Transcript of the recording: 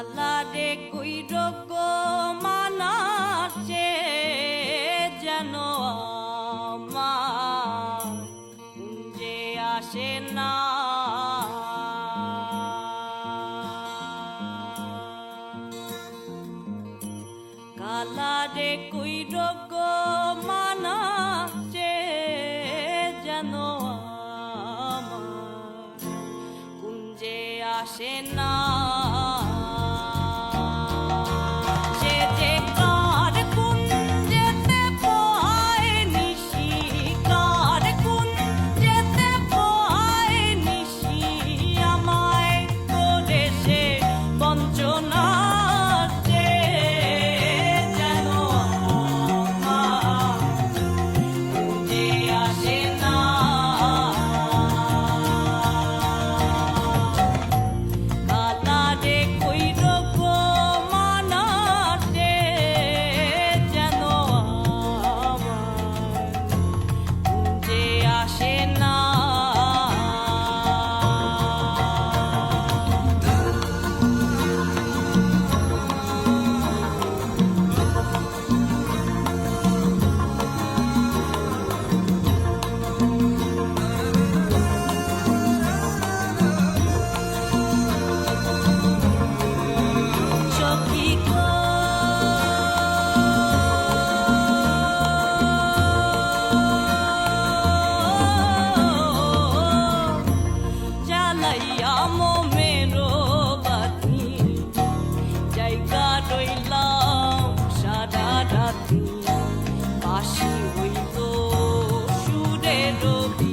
কালারে কই মানাছে যেন কুঞ্জে আসে না? কালারে কই মানাছে যেন আমার? কুঞ্জে আসে না? জ্বালাইয়া মোমেরো বাতি জায়গা রইলাম সারা রাতি। পাশে হইল সুরের রবি